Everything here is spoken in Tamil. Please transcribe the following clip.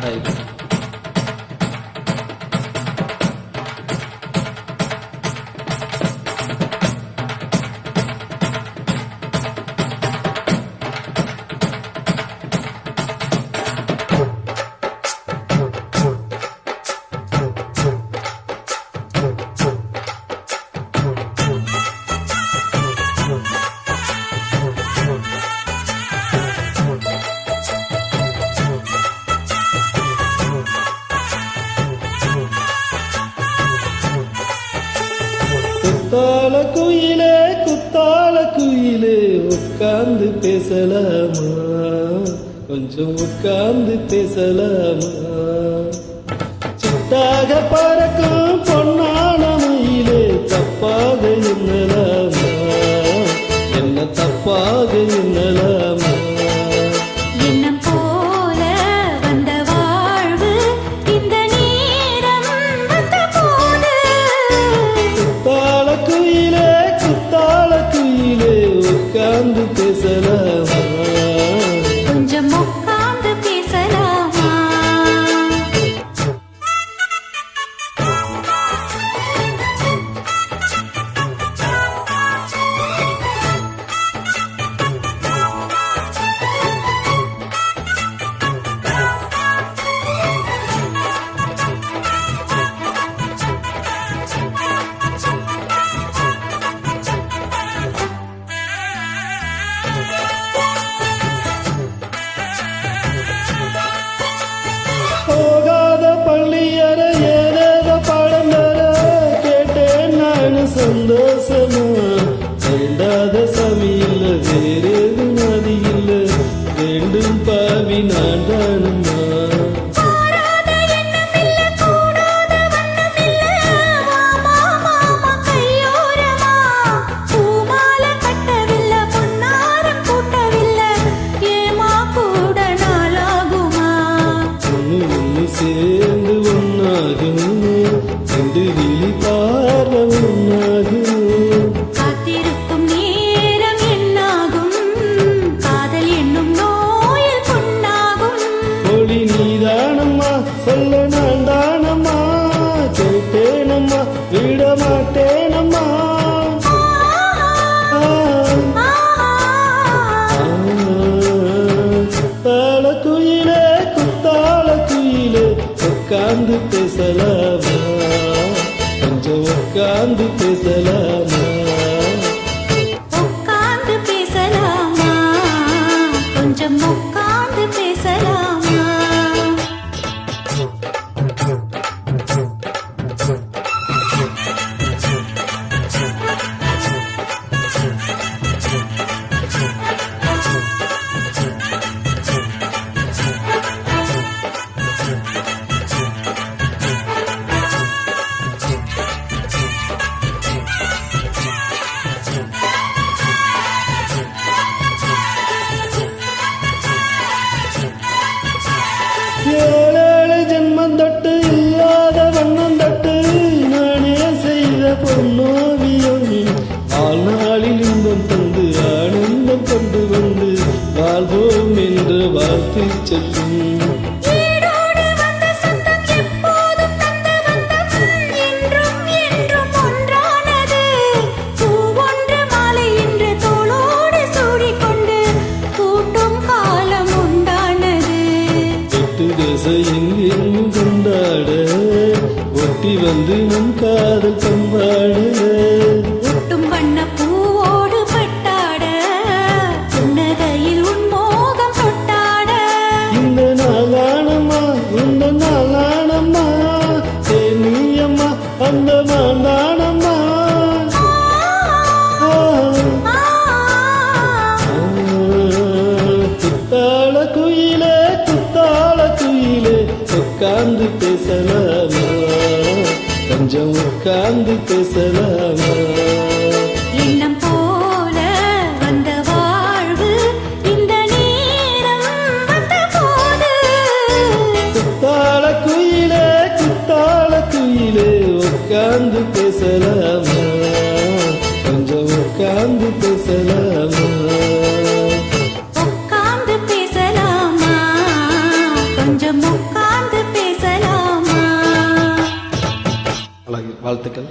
的一个。குத்தால குயிலே குத்தால குயிலே உட்கார்ந்து பேசலாமா? கொஞ்சம் உட்கார்ந்து பேசலாமா? சிட்டாக பறக்கும் பொன்னான மயிலே தப்பாக எண்ணலாமா? என்ன தப்பாக எண்ணலாமா earlier. மாட்டேனம்மா. ஆ, குயிலே குத்தால குயிலே உட்கார்ந்து பேசலாமா? கொஞ்சம் உட்கார்ந்து பேசலாமா? உட்கார்ந்து பேசலாமா? கொஞ்சம் உட்கார்ந்து உண்டானது. எட்டு தேச எங்கெங்கும் கொண்டாட ஒட்டி வந்து நம் காதல் பண்பாட. உட்கார்ந்து பேசலாமா? கொஞ்சம் உட்கார்ந்து பேசலாமா? எண்ணம் போல வந்த வாழ்வு இந்த நேரம் வந்த போது. குத்தாள குயிலே குத்தாள குயிலே உட்கார்ந்து பேசலாமா? கொஞ்சம் உட்கார்ந்து பேசலாமா? உட்கார்ந்து பேசலாமா? கொஞ்சம் உட்கார்ந்து வாழ்த்துக்கள்